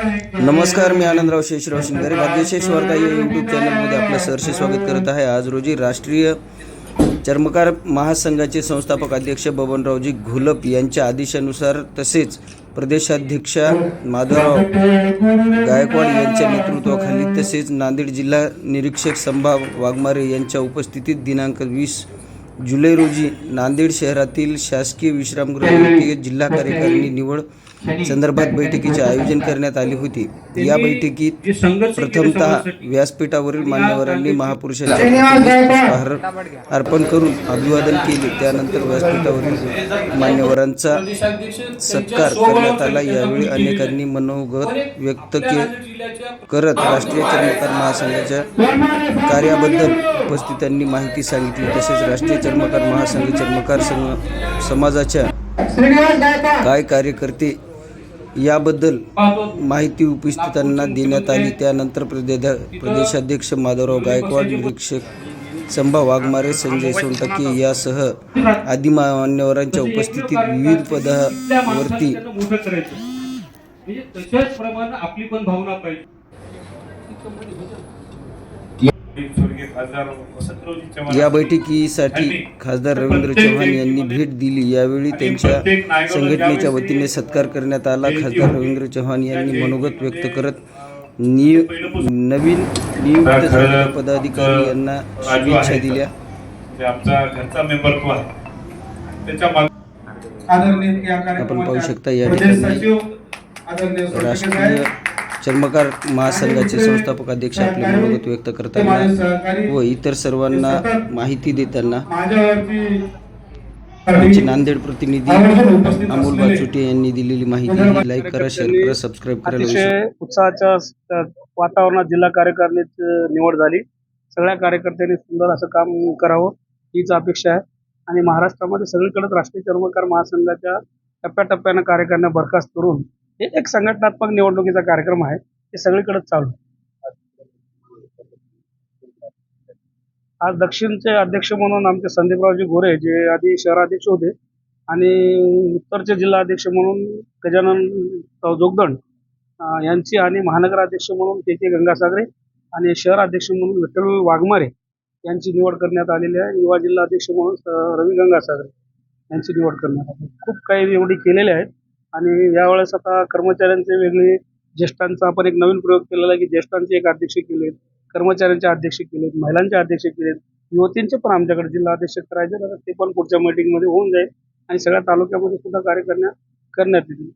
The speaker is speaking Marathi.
नमस्कार मी आनंदराव शेषराव शिंगारे भाग्यशेष वार्ता या यूट्यूब चॅनलमध्ये आपलं सहर्ष स्वागत करत आहे. आज रोजी राष्ट्रीय चर्मकार महासंघाचे संस्थापक अध्यक्ष बबनरावजी घुलप यांच्या आदेशानुसार तसेच प्रदेशाध्यक्षा माधवराव गायकवाड यांच्या नेतृत्वाखाली तसेच नांदेड जिल्हा निरीक्षक संभा वाघमारे यांच्या उपस्थितीत दिनांक वीस जुलै रोजी नांदेड शहरातील शासकीय विश्रामगृह येथे जिल्हा कार्यकारिणी निवड संदर्भात बैठकीचे आयोजन करण्यात आले होते. या बैठकीत प्रथमतः व्यासपीठावरील मान्यवरांनी महापुरुषांच्या अर्पण करून अभिवादन केले. त्यानंतर व्यासपीठावरील मान्यवरांचा सत्कार करण्यात आला. यावेळी अनेकांनी मनोगत व्यक्त के करत राष्ट्रीय चर्मकार महासंघाच्या कार्याबद्दल उपस्थितांनी माहिती सांगितली. तसेच राष्ट्रीय चर्मकार महासंघ चर्मकार संघ समाजाच्या काय कार्य करते याबद्दल माहिती उपस्थितांना देण्यात आली. त्यानंतर प्रदेधा प्रदेशाध्यक्ष माधवराव गायकवाड निरीक्षक संभा वाघमारे संजय सोनटके यासह आदी मान्यवरांच्या उपस्थितीत विविध पदावरती म्हणजे आपली पण भावना पाहिजे स्वर्गीय खासदार वसंतरावजी चव्हाण या बैठकीसाठी खासदार रवींद्र चव्हाण यांनी भेट दिली. यावेळी त्यांच्या संघटनेच्या वतीने सत्कार करण्यात आला. खासदार रवींद्र चव्हाण यांनी मनोगत व्यक्त करत निय नवीन नियुक्त झालेल्या पदाधिकारी यांना शुभेच्छा दिल्या. आपण पाहू शकता या ठिकाणी राष्ट्रीय चर्मकार महासंघाचे संस्थापक अध्यक्ष आपले मनोगत व्यक्त करताना व इतर सर्वांना माहिती देताना आमचे नांदेड प्रतिनिधी अमोल बाचुटे यांनी दिलेली माहिती लाईक करा शेअर करा सबस्क्राईब अतिशय उत्साहाच्या वातावरणात जिल्हा कार्यकारिणीत निवड झाली. सगळ्या कार्यकर्त्यांनी सुंदर असं काम करावं हीच अपेक्षा आहे. आणि महाराष्ट्रामध्ये सगळीकडेच राष्ट्रीय चर्मकार महासंघाच्या टप्प्याटप्प्यानं कार्यकारिण्या बरखास्त करून हे एक संघटनात्मक निवडणुकीचा कार्यक्रम आहे. ते सगळीकडेच चालू. आहे. आज दक्षिणचे अध्यक्ष म्हणून आमचे संदीपरावजी गोरे जे आधी शहराध्यक्ष होते आणि उत्तरचे जिल्हाध्यक्ष म्हणून गजानन जोगदंड यांची आणि महानगराध्यक्ष म्हणून के के गंगासागरे आणि शहर अध्यक्ष म्हणून विठ्ठल वाघमारे यांची निवड करण्यात आलेली आहे. युवा जिल्हा अध्यक्ष म्हणून रवी गंगासागरे यांची निवड करण्यात आली खूप काही निवडी केलेल्या आहेत. आणि यावेळेस आता कर्मचाऱ्यांचे वेगळे ज्येष्ठांचा आपण एक नवीन प्रयोग केलेला आहे की ज्येष्ठांचे एक अध्यक्ष केलेत कर्मचाऱ्यांचे अध्यक्ष केलेत महिलांचे अध्यक्ष केलेत युवतींचे पण आमच्याकडे जिल्हा अध्यक्ष करायचे तर ते पण पुढच्या मीटिंगमध्ये होऊन जाईल आणि सगळ्या तालुक्यामध्ये सुद्धा कार्य करण्यात करण्यात येतील.